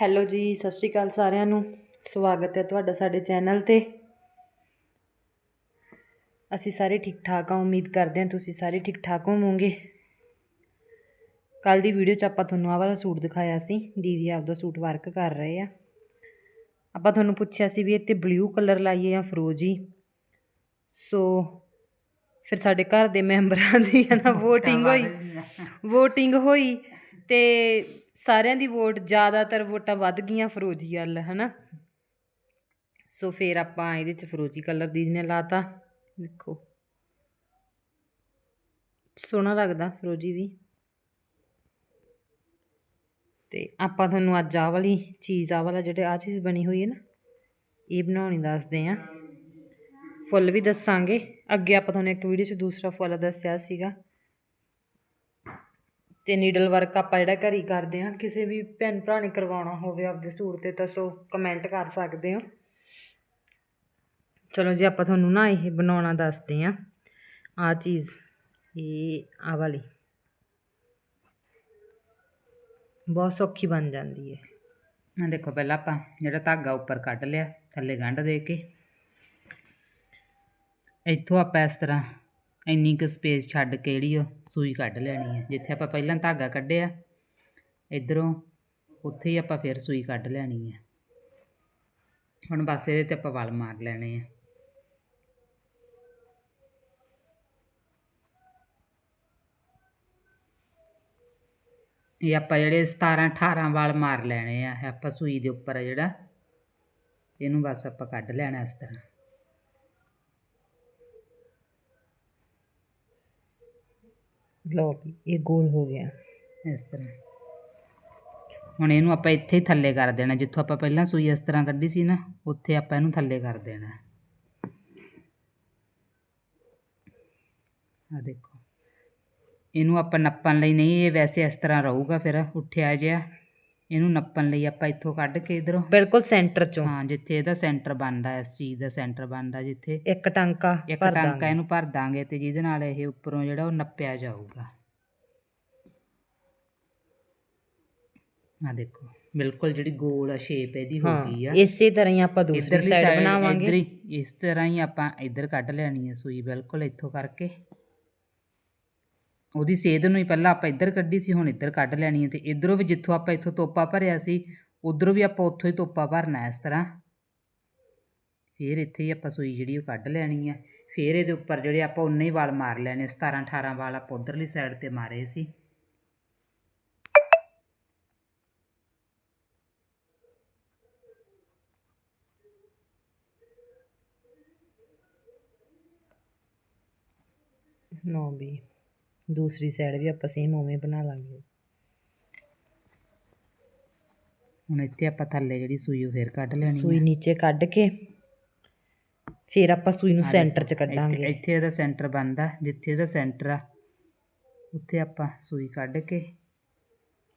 Hello ਜੀ ਸਤਿ ਸ਼੍ਰੀ ਅਕਾਲ ਸਾਰਿਆਂ ਨੂੰ। ਸਵਾਗਤ ਹੈ ਤੁਹਾਡਾ ਸਾਡੇ ਚੈਨਲ ਤੇ। ਅਸੀਂ ਸਾਰੇ ਠੀਕ ਠਾਕ ਹਾਂ ਉਮੀਦ ਕਰਦੇ ਹਾਂ ਤੁਸੀਂ ਸਾਰੇ ਠੀਕ ਠਾਕ ਹੋਵੋਗੇ। ਕੱਲ ਦੀ ਵੀਡੀਓ 'ਚ ਆਪਾਂ ਤੁਹਾਨੂੰ ਆਹ ਵਾਲਾ ਸੂਟ ਦਿਖਾਇਆ ਸੀ। ਦੀਦੀ ਆਪਦਾ ਸੂਟ ਵਰਕ ਕਰ ਰਹੇ ਆ। ਆਪਾਂ ਤੁਹਾਨੂੰ ਪੁੱਛਿਆ ਸੀ ਵੀ ਇੱਥੇ ਬਲੂ ਕਲਰ ਲਾਈਏ ਜਾਂ ਫਰੋਜੀ। ਸੋ ਫਿਰ ਸਾਡੇ ਘਰ ਦੇ ਮੈਂਬਰਾਂ ਦੀ ਹੈ ਨਾ VOTING ਹੋਈ। VOTING ਹੋਈ ਤੇ ਸਾਰਿਆਂ ਦੀ ਵੋਟ, ਜ਼ਿਆਦਾਤਰ ਵੋਟਾਂ ਵੱਧ ਗਈਆਂ ਫਰੋਜੀ ਵੱਲ, ਹਨਾ? ਸੋ ਫਿਰ ਆਪਾਂ ਇਹਦੇ ਚ ਫਰੋਜੀ ਕਲਰ ਦੀ ਨੇ ਲਾਤਾ, ਦੇਖੋ। ਸੋਹਣਾ ਲੱਗਦਾ ਫਰੋਜੀ ਵੀ। ਤੇ ਆਪਾਂ ਤੁਹਾਨੂੰ ਅੱਜ ਆਹ ਵਾਲੀ ਚੀਜ਼, ਆਹ ਵਾਲਾ ਜਿਹੜੇ ਆ ਚੀਜ਼ ਬਣੀ ਹੋਈ ਹੈ ਨਾ, ਇਹ ਬਣਾਉਣੀ ਦੱਸਦੇ ਆ ਫੁੱਲ ਵੀ ਦੱਸਾਂਗੇ। ਅੱਗੇ ਆਪਾਂ ਤੁਹਾਨੂੰ ਇੱਕ ਵੀਡੀਓ 'ਚ ਦੂਸਰਾ ਫੁੱਲ ਦੱਸਿਆ ਸੀਗਾ। ਅਤੇ ਨੀਡਲ ਵਰਕ ਆਪਾਂ ਜਿਹੜਾ ਘਰ ਹੀ ਕਰਦੇ ਹਾਂ, ਕਿਸੇ ਵੀ ਭੈਣ ਭਰਾ ਨੇ ਕਰਵਾਉਣਾ ਹੋਵੇ ਆਪਦੇ ਸੂਟ ਤੇ, ਤਾਂ ਸੋ ਕਮੈਂਟ ਕਰ ਸਕਦੇ ਹੋ। ਚਲੋ ਜੀ, ਆਪਾਂ ਤੁਹਾਨੂੰ ਨਾ ਇਹ ਬਣਾਉਣਾ ਦੱਸਦੇ ਹਾਂ। ਆ ਚੀਜ਼, ਇਹ ਆ ਵਾਲੀ। ਬਹੁਤ ਸੌਖੀ ਬਣ ਜਾਂਦੀ ਹੈ। ਆ ਦੇਖੋ, ਪਹਿਲਾਂ ਆਪਾਂ ਜਿਹੜਾ ਧਾਗਾ ਉੱਪਰ ਕੱਢ ਲਿਆ, ਥੱਲੇ ਗੰਢ ਦੇ ਕੇ। ਇੱਥੋਂ ਆਪਾਂ ਇਸ ਤਰ੍ਹਾਂ ਇੰਨੀ ਕੁ ਸਪੇਸ ਛੱਡ ਕੇ ਜਿਹੜੀ ਉਹ ਸੂਈ ਕੱਢ ਲੈਣੀ ਹੈ ਜਿੱਥੇ ਆਪਾਂ ਪਹਿਲਾਂ ਧਾਗਾ ਕੱਢਿਆ, ਇਧਰੋਂ ਉੱਥੇ ਹੀ ਆਪਾਂ ਫਿਰ ਸੂਈ ਕੱਢ ਲੈਣੀ ਹੈ ਹੁਣ ਬਸ ਇਹਦੇ ਤੇ ਆਪਾਂ ਵਲ ਮਾਰ ਲੈਣੇ ਆ। ਇਹ ਆਪਾਂ ਜਿਹੜੇ 17 18 ਵਾਲ ਮਾਰ ਲੈਣੇ ਆ ਆਪਾਂ ਸੂਈ ਦੇ ਉੱਪਰ ਆ ਜਿਹੜਾ। ਇਹਨੂੰ ਬਸ ਆਪਾਂ ਕੱਢ ਲੈਣਾ ਇਸ ਤਰ੍ਹਾਂ। ਲਓ ਵੀ ਇਹ ਗੋਲ ਹੋ ਗਿਆ। ਇਸ ਤਰ੍ਹਾਂ। ਹੁਣ ਇਹਨੂੰ ਆਪਾਂ ਇੱਥੇ ਹੀ ਥੱਲੇ ਕਰ ਦੇਣਾ, ਜਿੱਥੋਂ ਆਪਾਂ ਪਹਿਲਾਂ ਸੂਈ ਇਸ ਤਰ੍ਹਾਂ ਕੱਢੀ ਸੀ ਨਾ, ਉੱਥੇ ਆਪਾਂ ਇਹਨੂੰ ਥੱਲੇ ਕਰ ਦੇਣਾ। ਆ ਦੇਖੋ। ਇਹਨੂੰ ਆਪਾਂ ਨੱਪਣ ਲਈ ਨਹੀਂ, ਇਹ ਵੈਸੇ ਇਸ ਤਰ੍ਹਾਂ ਰਹੂਗਾ ਫਿਰ, ਉੱਠਿਆ ਜਿਹਾ। ਇਹਨੂੰ ਨੱਪਣ ਲਈ ਆਪਾਂ ਇੱਥੋਂ ਕੱਢ ਕੇ ਇਧਰੋਂ। ਬਿਲਕੁਲ ਸੈਂਟਰ ਚੋਂ। ਹਾਂ ਜਿੱਥੇ ਇਹਦਾ ਸੈਂਟਰ ਬਣਦਾ ਇਸ ਚੀਜ਼ ਦਾ ਸੈਂਟਰ ਬਣਦਾ ਜਿੱਥੇ ਇੱਕ ਟਾਂਕਾ ਇੱਕ ਭਰ ਟਾਂਕਾ ਦਾਂਗੇ। ਇਹਨੂੰ ਭਰ ਦਾਂਗੇ ਤੇ ਜਿਹਦੇ ਨਾਲ ਇਹ ਉੱਪਰੋਂ ਜਿਹੜਾ ਉਹ ਨੱਪਿਆ ਜਾਊਗਾ। ਆ ਦੇਖੋ ਬਿਲਕੁਲ ਜਿਹੜੀ ਗੋਲ ਸ਼ੇਪ ਇਹਦੀ ਹੋ ਗਈ ਆ। ਇਸੇ ਤਰ੍ਹਾਂ ਹੀ ਆਪਾਂ ਦੂਸਰੀ ਸਾਈਡ ਬਣਾਵਾਂਗੇ। ਇਧਰ ਇਸ ਤਰ੍ਹਾਂ ਹੀ ਆਪਾਂ ਇਧਰ ਕੱਢ ਲੈਣੀ ਹੈ ਸੂਈ ਬਿਲਕੁਲ ਇੱਥੋਂ ਕਰਕੇ। ਉਹਦੀ ਸੇਧ ਨੂੰ ਹੀ ਪਹਿਲਾਂ ਆਪਾਂ ਇੱਧਰ ਕੱਢੀ ਸੀ, ਹੁਣ ਇੱਧਰ ਕੱਢ ਲੈਣੀ ਹੈ ਤੇ ਇੱਧਰੋਂ ਵੀ ਜਿੱਥੋਂ ਆਪਾਂ ਇੱਥੋਂ ਤੋਪਾ ਭਰਿਆ ਸੀ, ਉਧਰੋਂ ਵੀ ਆਪਾਂ ਉੱਥੋਂ ਹੀ ਤੋਪਾ ਭਰਨਾ ਇਸ ਤਰ੍ਹਾਂ। ਫਿਰ ਇੱਥੇ ਹੀ ਆਪਾਂ ਸੂਈ ਜਿਹੜੀ ਉਹ ਕੱਢ ਲੈਣੀ ਹੈ। ਫਿਰ ਇਹਦੇ ਉੱਪਰ ਜਿਹੜੇ ਆਪਾਂ ਉਨੇ ਹੀ ਵਾਲ ਮਾਰ ਲੈਣੇ 17 18 ਵਾਲ ਆਪਾਂ ਉਧਰਲੀ ਸਾਈਡ ਤੇ ਮਾਰੇ ਸੀ। ਨੋ ਵੀ। ਦੂਸਰੀ ਸਾਈਡ ਵੀ ਆਪਾਂ ਸੇਮ ਉਵੇਂ ਬਣਾ ਲਾਂਗੇ। ਹੁਣ ਇੱਥੇ ਆਪਾਂ ਥੱਲੇ ਜਿਹੜੀ ਸੂਈ ਉਹ ਫਿਰ ਕੱਢ ਲੈਣੀ ਸੂਈ ਨੀਚੇ ਕੱਢ ਕੇ ਫਿਰ ਆਪਾਂ ਸੂਈ ਨੂੰ ਸੈਂਟਰ 'ਚ ਕੱਢਾਂਗੇ। ਇੱਥੇ ਇਹਦਾ ਸੈਂਟਰ ਬਣਦਾ ਜਿੱਥੇ ਇਹਦਾ ਸੈਂਟਰ ਆ ਉੱਥੇ ਆਪਾਂ ਸੂਈ ਕੱਢ ਕੇ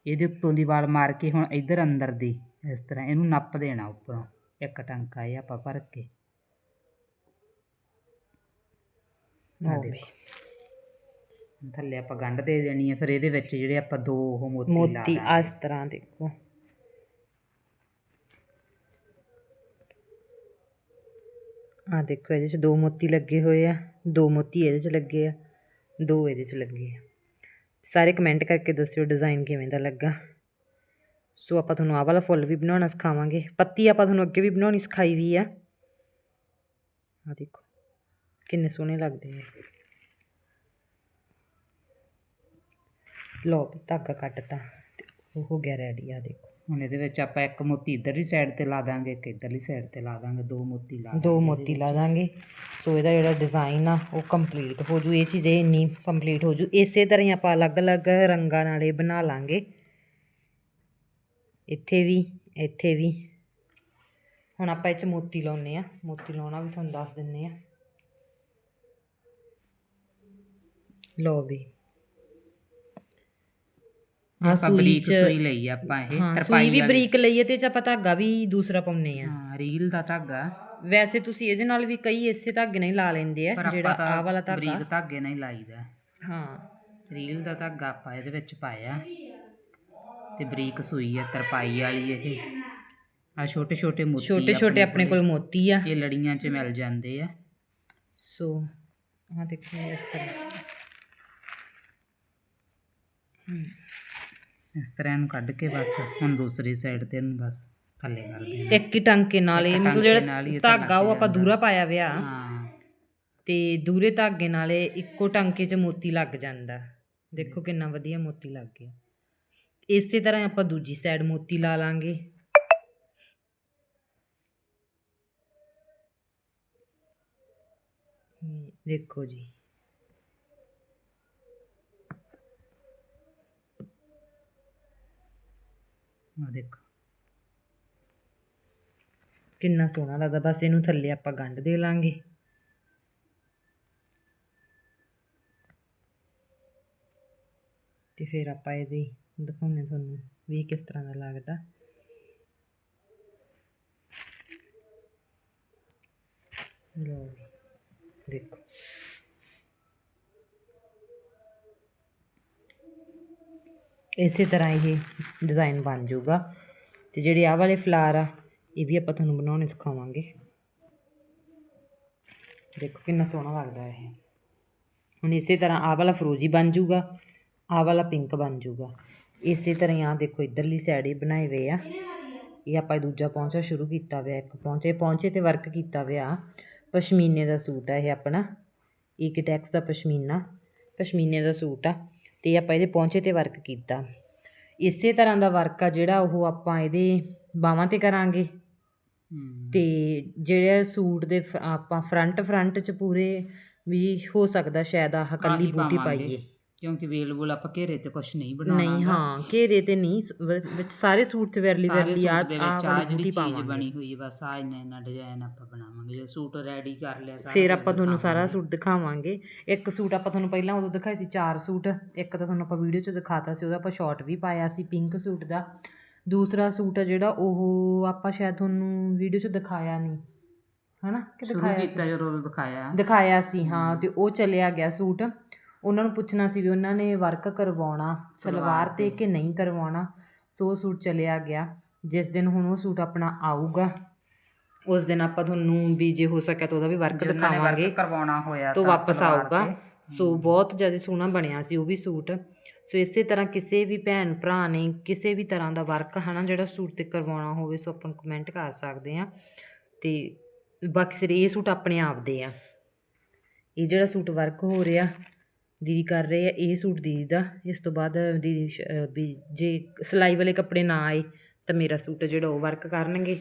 ਇਹਦੇ ਉੱਤੋਂ ਦੀ ਵਾਲ ਮਾਰ ਕੇ ਹੁਣ ਇੱਧਰ ਅੰਦਰ ਦੀ ਇਸ ਤਰ੍ਹਾਂ ਇਹਨੂੰ ਨੱਪ ਦੇਣਾ ਉੱਪਰੋਂ ਇੱਕ ਟਾਂਕਾ ਇਹ ਆਪਾਂ ਭਰ ਕੇ। ਵੀ। ਦੇਖੋ। ਥੱਲੇ ਆਪਾਂ ਗੰਢ ਦੇ ਦੇਣੀ ਹੈ ਫਿਰ ਇਹਦੇ ਵਿੱਚ ਜਿਹੜੇ ਆਪਾਂ ਦੋ ਉਹ ਮੋਤੀ ਲਾ ਮੋਤੀ ਦਾਂਗੇ। ਇਸ ਤਰ੍ਹਾਂ ਦੇਖੋ। ਆ ਦੇਖੋ ਇਹਦੇ 'ਚ ਦੋ ਮੋਤੀ ਲੱਗੇ ਹੋਏ ਆ ਦੋ ਮੋਤੀ ਇਹਦੇ 'ਚ ਲੱਗੇ ਆ ਦੋ ਇਹਦੇ 'ਚ ਲੱਗੇ ਆ। ਸਾਰੇ ਕਮੈਂਟ ਕਰਕੇ ਦੱਸਿਓ ਡਿਜ਼ਾਈਨ ਕਿਵੇਂ ਦਾ ਲੱਗਾ। ਸੋ ਆਪਾਂ ਤੁਹਾਨੂੰ ਆਹ ਵਾਲਾ ਫੁੱਲ ਵੀ ਬਣਾਉਣਾ ਸਿਖਾਵਾਂਗੇ। ਪੱਤੀ ਆਪਾਂ ਤੁਹਾਨੂੰ ਅੱਗੇ ਵੀ ਬਣਾਉਣੀ ਸਿਖਾਈ ਵੀ ਆ। ਆ ਦੇਖੋ ਕਿੰਨੇ ਸੋਹਣੇ ਲੱਗਦੇ ਨੇ ਲਓ ਵੀ ਧਾਗਾ ਕੱਟਤਾ ਤੇ ਉਹ ਹੋ ਗਿਆ ਰੈਡੀ ਆ ਦੇਖੋ। ਹੁਣ ਇਹਦੇ ਵਿੱਚ ਆਪਾਂ ਇੱਕ ਮੋਤੀ ਇੱਧਰਲੀ ਸਾਈਡ ਤੇ ਲਾ ਦਾਂਗੇ ਇੱਕ ਇੱਧਰਲੀ ਸਾਈਡ ਤੇ ਲਾ ਦਾਂਗੇ ਦੋ ਮੋਤੀ ਲਾ ਦੋ ਮੋਤੀ ਲਾ ਦਾਂਗੇ। ਸੋ ਇਹਦਾ ਜਿਹੜਾ ਡਿਜ਼ਾਈਨ ਆ ਉਹ ਕੰਪਲੀਟ ਹੋ ਜੂ ਇਹ ਚੀਜ਼ ਇਹ ਇੰਨੀ ਕੰਪਲੀਟ ਹੋ ਜੂ। ਇਸੇ ਤਰ੍ਹਾਂ ਹੀ ਆਪਾਂ ਅਲੱਗ-ਅਲੱਗ ਰੰਗਾਂ ਨਾਲ ਇਹ ਬਣਾ ਲਾਂਗੇ। ਇੱਥੇ ਵੀ ਇੱਥੇ ਵੀ। ਹੁਣ ਆਪਾਂ ਇਹ ਚ ਮੋਤੀ ਲਾਉਨੇ ਆ ਮੋਤੀ ਲਾਉਣਾ ਵੀ ਤੁਹਾਨੂੰ ਦੱਸ ਦਿੰਨੇ ਆ ਲਓ ਵੀ। ਆ ਸੂਈ ਬਰੀਕ ਸੂਈ ਲਈ ਆ ਆਪਾਂ ਇਹ ਹਾਂ ਤਰਪਾਈ ਸੂਈ ਵੀ। ਬਰੀਕ ਲਈ ਹੈ ਤੇ ਚ ਆਪਾਂ ਧਾਗਾ ਵੀ ਦੂਸਰਾ ਪਾਉਨੇ ਆ। ਹਾਂ ਰੀਲ ਦਾ ਧਾਗਾ। ਵੈਸੇ ਤੁਸੀਂ ਇਹਦੇ ਨਾਲ ਵੀ ਕਈ ਇਸੇ ਧਾਗੇ ਨਾਲ ਹੀ ਲਾ ਲੈਂਦੇ ਆ ਜਿਹੜਾ ਆਹ ਵਾਲਾ ਧਾਗਾ ਬਰੀਕ ਧਾਗੇ। ਨਾਲ ਹੀ ਲਾਈਦਾ। ਹਾਂ। ਰੀਲ ਦਾ ਧਾਗਾ ਆਪਾਂ ਇਹਦੇ ਵਿੱਚ ਪਾਇਆ। ਤੇ ਬਰੀਕ ਸੂਈ ਆ ਤਰਪਾਈ ਵਾਲੀ ਇਹ। ਆ ਛੋਟੇ ਛੋਟੇ ਮੋਤੀ ਛੋਟੇ ਛੋਟੇ ਆਪਣੇ ਕੋਲ। ਮੋਤੀ ਆ। ਇਹ ਲੜੀਆਂ 'ਚ ਮਿਲ ਜਾਂਦੇ ਆ। ਸੋ ਆਹ ਦੇਖੋ ਇਸ ਤਰ੍ਹਾਂ। ਇਸ ਤਰ੍ਹਾਂ ਇਹਨੂੰ ਕੱਢ ਕੇ ਬਸ ਹੁਣ ਦੂਸਰੀ ਸਾਈਡ ਤੇ ਇਹਨੂੰ ਬਸ ਥੱਲੇ ਕਰ ਦੇਣਾ। ਇੱਕ ਹੀ ਟਾਂਕੇ ਨਾਲ ਇਹ ਇੱਕ ਮਤਲਬ ਟਾਂਕੇ ਨਾਲ ਹੀ ਜਿਹੜਾ ਇਹ ਤਾਂ ਧਾਗਾ ਉਹ ਆਪਾਂ ਦੂਰਾ ਪਾਇਆ ਵਿਆ ਹਾਂ। ਤੇ ਦੂਰੇ ਧਾਗੇ ਨਾਲ ਇਹ ਇੱਕੋ ਟਾਂਕੇ 'ਚ ਮੋਤੀ ਲੱਗ ਜਾਂਦਾ। ਦੇਖੋ ਕਿੰਨਾ ਵਧੀਆ ਮੋਤੀ ਲੱਗ ਗਿਆ। ਇਸੇ ਤਰ੍ਹਾਂ ਆਪਾਂ ਦੂਜੀ ਸਾਈਡ ਮੋਤੀ ਲਾ ਲਾਂਗੇ। ਹਮ, ਦੇਖੋ ਜੀ। ਆ ਦੇਖੋ। ਕਿੰਨਾ ਸੋਹਣਾ ਲੱਗਦਾ, ਬਸ ਇਹਨੂੰ ਥੱਲੇ ਆਪਾਂ ਗੰਢ ਦੇ ਲਾਂਗੇ। ਤੇ ਫਿਰ ਆਪਾਂ ਇਹਦੀ ਦਿਖਾਉਂਦੇ ਤੁਹਾਨੂੰ ਵੀ ਕਿਸ ਤਰ੍ਹਾਂ ਦਾ ਲੱਗਦਾ। ਲਓ ਦੇਖੋ। ਇਸੇ ਤਰ੍ਹਾਂ ਇਹ ਡਿਜ਼ਾਈਨ ਬਣ ਜਾਊਗਾ। ਤੇ ਜਿਹੜੇ ਆਹ ਵਾਲੇ ਫਲਾਰ ਆ, ਇਹ ਵੀ ਆਪਾਂ ਤੁਹਾਨੂੰ ਬਣਾਉਣੇ ਸਿਖਾਵਾਂਗੇ। ਦੇਖੋ ਕਿੰਨਾ ਸੋਹਣਾ ਲੱਗਦਾ ਇਹ। ਹੁਣ ਇਸੇ ਤਰ੍ਹਾਂ ਆਹ ਵਾਲਾ ਫਰੋਜੀ ਬਣ ਜਾਊਗਾ, ਆਹ ਵਾਲਾ ਪਿੰਕ ਬਣ ਜਾਊਗਾ। ਇਸੇ ਤਰ੍ਹਾਂ ਹੀ ਆਹ ਦੇਖੋ ਇਧਰਲੀ ਸਾਈਡ ਹੀ ਬਣਾਏ ਹੋਏ ਆ। ਇਹ ਆਪਾਂ ਦੂਜਾ ਪਹੁੰਚਾ ਸ਼ੁਰੂ ਕੀਤਾ ਹੋਇਆ, ਇੱਕ ਪਹੁੰਚੇ ਪਹੁੰਚੇ ਤੇ ਵਰਕ ਕੀਤਾ ਹੋਇਆ। ਪਸ਼ਮੀਨੇ ਦਾ ਸੂਟ ਆ ਇਹ ਆਪਣਾ। ਈਕਟੈਕਸ ਦਾ ਪਸ਼ਮੀਨਾ, ਪਸ਼ਮੀਨੇ ਦਾ ਸੂਟ ਆ। ਤੇ ਆਪਾਂ ਇਹਦੇ ਪਹੁੰਚੇ ਤੇ ਵਰਕ ਕੀਤਾ। ਇਸੇ ਤਰ੍ਹਾਂ ਦਾ ਵਰਕ ਆ ਜਿਹੜਾ ਉਹ ਆਪਾਂ ਇਹਦੇ ਬਾਹਾਂ ਤੇ ਕਰਾਂਗੇ। ਤੇ ਜਿਹੜੇ ਸੂਟ ਦੇ ਫ- ਆਪਾਂ ਫਰੰਟ ਫਰੰਟ ਚ ਪੂਰੇ ਵੀ ਹੋ ਸਕਦਾ ਸ਼ਾਇਦ ਆਹ ਕੱਲੀ ਬੂਟੀ। ਪਾਈਏ। ਕਿਉਂਕਿ ਵੇਲ ਵੂਲ ਆਪਾਂ ਘੇਰੇ ਤੇ ਕੁਝ ਨਹੀਂ ਬਣਾਉਣਾ ਨਹੀਂ ਹਾਂ ਘੇਰੇ ਤੇ ਨਹੀਂ ਸ- ਵ- ਵਿੱਚ ਸਾਰੇ ਸੂਟ ਤੇ ਵੈਰਲੀ ਵੈਰਲੀ ਆ ਆ ਵਾਲੀ ਬੂਟੀ ਪਾਵਾਂਗੇ। ਬਣੀ ਹੋਈ ਹੈ ਬਸ ਆ ਇੰਨਾ ਇੰਨਾ ਡਿਜ਼ਾਈਨ ਆਪਾਂ ਬਣਾਵਾਂਗੇ। ਜੇ ਸੂਟ ਰੈਡੀ ਕਰ ਲਿਆ ਸਾਰਾ ਫਿਰ ਆਪਾਂ ਤੁਹਾਨੂੰ ਸਾਰਾ ਸੂਟ ਦਿਖਾਵਾਂਗੇ। ਇੱਕ ਸੂਟ ਆਪਾਂ ਤੁਹਾਨੂੰ ਪਹਿਲਾਂ ਉਦੋਂ ਦਿਖਾਏ ਸੀ ਚਾਰ ਸੂਟ। ਇੱਕ ਤਾਂ ਤੁਹਾਨੂੰ ਆਪਾਂ ਵੀਡੀਓ 'ਚ ਦਿਖਾਤਾ ਸੀ ਉਹਦਾ ਆਪਾਂ ਸ਼ਾਰਟ ਵੀ ਪਾਇਆ ਸੀ ਪਿੰਕ ਸੂਟ ਦਾ। ਦੂਸਰਾ ਸੂਟ ਆ ਜਿਹੜਾ ਉਹ ਆਪਾਂ ਸ਼ਾਇਦ ਤੁਹਾਨੂੰ ਵੀਡੀਓ 'ਚ ਦਿਖਾਇਆ ਨਹੀਂ। ਹਨਾ? ਕਿ ਸ਼ੁਰੂ ਦਿਖਾਇਆ ਕੀਤਾ ਜਦੋਂ ਉਦੋਂ ਦਿਖਾਇਆ। ਦਿਖਾਇਆ ਸੀ ਹਾਂ ਤੇ ਉਹ ਚੱਲਿਆ ਗਿਆ ਸੂਟ। ਉਹਨਾਂ ਨੂੰ ਪੁੱਛਣਾ ਸੀ ਵੀ ਉਹਨਾਂ ਨੇ ਵਰਕ ਕਰਵਾਉਣਾ ਸਲਵਾਰ ਤੇ ਕਿ ਨਹੀਂ ਕਰਵਾਉਣਾ? ਸੋ ਉਹ ਸੂਟ ਚੱਲਿਆ ਗਿਆ। ਜਿਸ ਦਿਨ ਹੁਣ ਉਹ ਸੂਟ ਆਪਣਾ ਆਊਗਾ ਉਸ ਦਿਨ ਆਪਾਂ ਤੁਹਾਨੂੰ ਵੀ ਜੇ ਹੋ ਸਕਿਆ ਤਾਂ ਉਹਦਾ ਵੀ ਵਰਕ ਦਿਖਾਵਾਂਗੇ। ਕਰਵਾਉਣਾ ਹੋਇਆ ਤੋਂ ਵਾਪਸ ਆਊਗਾ। ਸੋ ਬਹੁਤ ਜ਼ਿਆਦਾ ਸੋਹਣਾ ਬਣਿਆ ਸੀ ਉਹ ਵੀ ਸੂਟ। ਸੋ ਇਸੇ ਤਰ੍ਹਾਂ ਕਿਸੇ ਵੀ ਭੈਣ ਭਰਾ ਨੇ ਕਿਸੇ ਵੀ ਤਰ੍ਹਾਂ ਦਾ ਵਰਕ ਹਨਾ ਜਿਹੜਾ ਸੂਟ ਤੇ ਕਰਵਾਉਣਾ ਹੋਵੇ ਸੋ ਆਪਾਂ ਨੂੰ ਕਮੈਂਟ ਕਰ ਸਕਦੇ ਆ ਤੇ ਬਾਕੀ ਸਾਰੇ ਇਹ ਸੂਟ ਆਪਣੇ ਆਪ ਦੇ ਆ। ਇਹ ਜਿਹੜਾ ਸੂਟ ਵਰਕ ਹੋ ਰਿਹਾ ਦੀਦੀ ਕਰ ਰਹੇ ਆ ਇਹ ਸੂਟ ਦੀਦੀ ਦਾ। ਇਸ ਤੋਂ ਬਾਅਦ ਦੀਦੀ ਵੀ ਜੇ ਸਿਲਾਈ ਵਾਲੇ ਕੱਪੜੇ ਨਾ ਆਏ ਤਾਂ ਮੇਰਾ ਸੂਟ ਜਿਹੜਾ ਉਹ ਵਰਕ ਕਰਨਗੇ।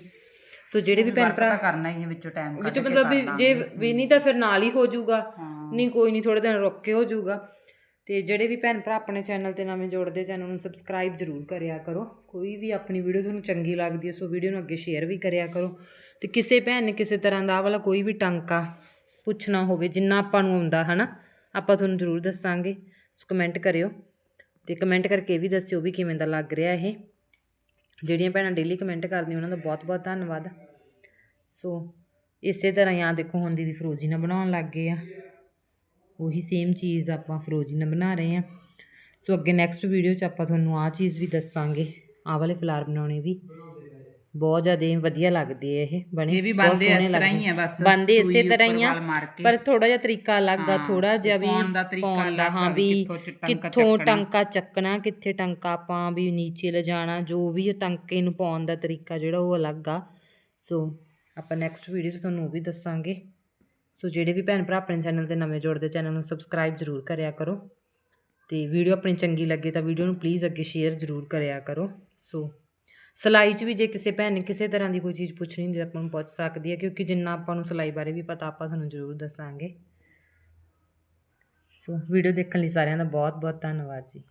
ਸੋ ਜਿਹੜੇ ਵੀ ਭੈਣ ਭਰਾ ਕਰਨਾ ਹੀ ਹੈ ਵਿੱਚੋਂ ਟਾਈਮ ਕੱਢ ਵਿੱਚ ਮਤਲਬ ਵੀ। ਜੇ ਵੀ ਨਹੀਂ ਤਾਂ ਫਿਰ ਨਾਲ ਹੀ ਹੋ ਜਾਊਗਾ। ਨਹੀਂ ਕੋਈ ਨਹੀਂ ਥੋੜੇ ਦਿਨ ਰੁੱਕ ਕੇ ਹੋ ਜਾਊਗਾ। ਤੇ ਜਿਹੜੇ ਵੀ ਭੈਣ ਭਰਾ ਆਪਣੇ ਚੈਨਲ ਤੇ ਨਵੇਂ ਜੁੜਦੇ ਚੈਨਲ ਨੂੰ ਸਬਸਕ੍ਰਾਈਬ ਜ਼ਰੂਰ ਕਰਿਆ ਕਰੋ। ਕੋਈ ਵੀ ਆਪਣੀ ਵੀਡੀਓ ਤੁਹਾਨੂੰ ਚੰਗੀ ਲੱਗਦੀ ਹੈ ਸੋ ਵੀਡੀਓ ਨੂੰ ਅੱਗੇ ਸ਼ੇਅਰ ਵੀ ਕਰਿਆ ਕਰੋ। ਤੇ ਕਿਸੇ ਭੈਣ ਨੇ ਕਿਸੇ ਤਰ੍ਹਾਂ ਦਾ ਆਹ ਵਾਲਾ ਕੋਈ ਵੀ ਟਾਂਕਾ ਪੁੱਛਣਾ ਹੋਵੇ ਜਿੰਨਾ ਆਪਾਂ ਨੂੰ ਆਉਂਦਾ ਹਨਾ? ਆਪਾਂ ਤੁਹਾਨੂੰ ਜ਼ਰੂਰ ਦੱਸਾਂਗੇ, ਸੋ ਕਮੈਂਟ ਕਰਿਓ ਤੇ ਕਮੈਂਟ ਕਰਕੇ ਇਹ ਵੀ ਦੱਸਿਓ ਵੀ ਕਿਵੇਂ ਦਾ ਲੱਗ ਰਿਹਾ ਇਹ। ਜਿਹੜੀਆਂ ਭੈਣਾਂ ਡੇਲੀ ਕਮੈਂਟ ਕਰਦੀਆਂ, ਉਹਨਾਂ ਦਾ ਬਹੁਤ ਬਹੁਤ ਧੰਨਵਾਦ। ਸੋ ਇਸੇ ਤਰ੍ਹਾਂ ਹੀ ਆ ਦੇਖੋ, ਹੁਣ ਦੀਦੀ ਫਰੋਜ਼ੀਨਾ ਬਣਾਉਣ ਲੱਗ ਗਏ ਆ। ਉਹੀ ਸੇਮ ਚੀਜ਼ ਆਪਾਂ ਫਰੋਜ਼ੀਨਾ ਬਣਾ ਰਹੇ ਆ। ਸੋ ਅੱਗੇ ਨੈਕਸਟ ਵੀਡੀਓ 'ਚ ਆਪਾਂ ਤੁਹਾਨੂੰ ਆ ਚੀਜ਼ ਵੀ ਦੱਸਾਂਗੇ, ਆਹ ਵਾਲੇ ਫਲਾਰ ਬਣਾਉਣੇ ਵੀ। ਬਹੁਤ ਜ਼ਿਆਦਾ ਵਧੀਆ ਲੱਗਦੇ ਆ ਇਹ ਬਣੇ ਇਹ ਵੀ ਬਹੁਤ ਬਣਦੇ ਇਸ ਤਰ੍ਹਾਂ ਹੀ। ਆ ਬਸ ਬਣਦੇ ਸੂਈ ਇਸੇ ਤਰ੍ਹਾਂ ਹੀ ਉੱਪਰ ਆ ਵਾਲ ਮਾਰ ਕੇ। ਪਰ ਥੋੜਾ ਜਿਹਾ ਤਰੀਕਾ ਅਲੱਗ ਆ ਹਾਂ, ਥੋੜਾ ਜਿਹਾ ਵੀ ਪਾਉਣ ਦਾ ਤਰੀਕਾ ਪਾਉਣ ਦਾ ਅਲੱਗ ਹਾਂ ਆ ਵੀ ਵੀ ਕਿੱਥੋਂ ਚ ਟਾਂਕਾ ਕਿੱਥੋਂ ਚੱਕਣਾ। ਟਾਂਕਾ ਚੱਕਣਾ ਕਿੱਥੇ ਟਾਂਕਾ ਆਪਾਂ ਵੀ ਨੀਚੇ ਲਿਜਾਣਾ ਜੋ ਵੀ ਇਹ ਟਾਂਕੇ ਨੂੰ ਪਾਉਣ ਦਾ ਤਰੀਕਾ ਜਿਹੜਾ ਉਹ ਅਲੱਗ ਆ ਸੋ ਆਪਾਂ ਨੈਕਸਟ ਵੀਡੀਓ 'ਚ ਤੁਹਾਨੂੰ ਉਹ ਵੀ ਦੱਸਾਂਗੇ ਸੋ ਜਿਹੜੇ ਵੀ ਭੈਣ ਭਰਾ ਆਪਣੇ ਚੈਨਲ ਤੇ ਨਵੇਂ ਜੁੜਦੇ ਚੈਨਲ ਨੂੰ ਸਬਸਕ੍ਰਾਈਬ ਜ਼ਰੂਰ ਕਰਿਆ ਕਰੋ ਤੇ ਵੀਡੀਓ ਆਪਣੀ ਚੰਗੀ ਲੱਗੇ ਤਾਂ ਵੀਡੀਓ ਨੂੰ ਪਲੀਜ਼ ਅੱਗੇ ਸ਼ੇਅਰ ਜ਼ਰੂਰ ਕਰਿਆ ਕਰੋ ਸੋ ਸਿਲਾਈ 'ਚ ਵੀ ਜੇ ਕਿਸੇ ਭੈਣ ਨੇ ਕਿਸੇ ਤਰ੍ਹਾਂ ਦੀ ਕੋਈ ਚੀਜ਼ ਪੁੱਛਣੀ ਹੁੰਦੀ ਤਾਂ ਆਪਾਂ ਨੂੰ ਪੁੱਛ ਸਕਦੀ ਹੈ, ਕਿਉਂਕਿ ਜਿੰਨਾ ਆਪਾਂ ਨੂੰ ਸਿਲਾਈ ਬਾਰੇ ਵੀ ਪਤਾ, ਆਪਾਂ ਤੁਹਾਨੂੰ ਜ਼ਰੂਰ ਦੱਸਾਂਗੇ। ਸੋ ਵੀਡੀਓ ਦੇਖਣ ਲਈ ਸਾਰਿਆਂ ਦਾ ਬਹੁਤ ਬਹੁਤ ਧੰਨਵਾਦ ਜੀ।